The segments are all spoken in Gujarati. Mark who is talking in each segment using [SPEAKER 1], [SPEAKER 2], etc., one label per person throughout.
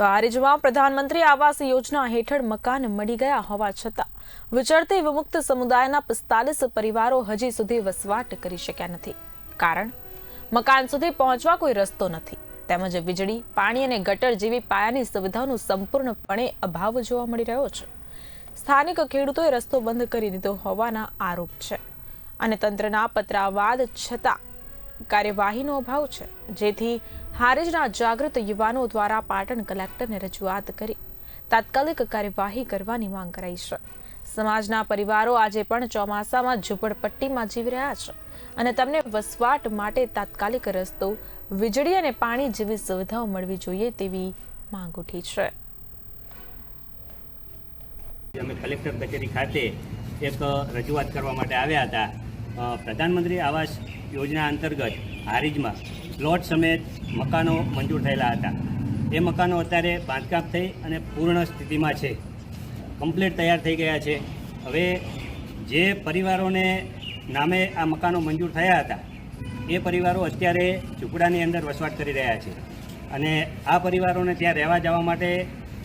[SPEAKER 1] તો હારીજમાં પ્રધાનમંત્રી આવાસ યોજના હેઠળ મકાન મળી ગયા હોવા છતાં વિચરતી વિમુક્ત સમુદાયના પિસ્તાલીસ પરિવારો હજી સુધી વસવાટ કરી શક્યા નથી. કારણ, મકાન સુધી પહોંચવા કોઈ રસ્તો નથી. તેમજ વીજળી, પાણી અને ગટર જેવી પાયાની સુવિધાનો સંપૂર્ણપણે અભાવ જોવા મળી રહ્યો છે. સ્થાનિક ખેડૂતોએ રસ્તો બંધ કરી દીધો હોવાના આરોપ છે. અને તંત્રના પત્રાવાદ છતાં કાર્યવાહીનો અભાવ છે. જેથી હારેજના જાગૃત યુવાનો દ્વારા પાટણ કલેક્ટરને રજૂઆત કરી. તાત્કાલિક કાર્યવાહી કરવાની માંગ કરાઈ છે. સમાજના પરિવારો આજે પણ ચોમાસામાં ઝૂંપડપટ્ટીમાં જીવી રહ્યા છે અને તેમને વસવાટ માટે તાત્કાલિક રસ્તો, વીજળી અને પાણી જેવી સુવિધાઓ મળવી જોઈએ તેવી માંગ ઉઠી છે.
[SPEAKER 2] અમે કલેક્ટર કચેરી ખાતે એક રજૂઆત કરવા માટે આવ્યા હતા. પ્રધાનમંત્રી આવાસ યોજના અંતર્ગત હારીજમાં પ્લોટ સમેત મકાનો મંજૂર થયેલા હતા. એ મકાનો અત્યારે બાંધકામ થઈ અને પૂર્ણ સ્થિતિમાં છે. કમ્પ્લીટ તૈયાર થઈ ગયા છે. હવે જે પરિવારોને નામે આ મકાનો મંજૂર થયા હતા, એ પરિવારો અત્યારે ઝૂંપડાની અંદર વસવાટ કરી રહ્યા છે. અને આ પરિવારોને ત્યાં રહેવા જવા માટે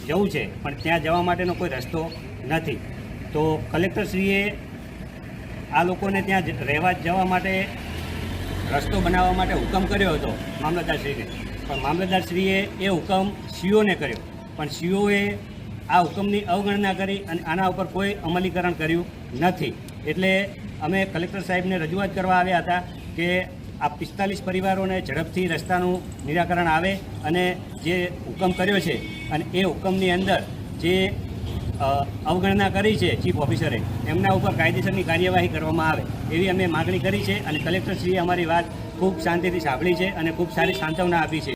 [SPEAKER 2] જવું છે, પણ ત્યાં જવા માટેનો કોઈ રસ્તો નથી. તો કલેક્ટરશ્રીએ આ લોકોને ત્યાં રહેવા જવા માટે રસ્તો બનાવવા માટે હુકમ કર્યો હતો મામલતદારશ્રીને પણ મામલતદારશ્રીએ એ હુકમ સીઓને કર્યો. પણ સીઓએ આ હુકમની અવગણના કરી અને આના ઉપર કોઈ અમલીકરણ કર્યું નથી. એટલે અમે કલેક્ટર સાહેબને રજૂઆત કરવા આવ્યા હતા કે આ પિસ્તાલીસ પરિવારોને ઝડપથી રસ્તાનું નિરાકરણ આવે અને જે હુકમ કર્યો છે અને એ હુકમની અંદર જે અવગણના કરી છે ચીફ ઓફિસરે. એમના ઉપર કાયદેસરની કાર્યવાહી કરવામાં આવે એવી અમે માગણી કરી છે અને કલેક્ટરશ્રીએ અમારી વાત ખૂબ શાંતિથી સાંભળી છે અને ખૂબ સારી સાંત્વના આપી છે.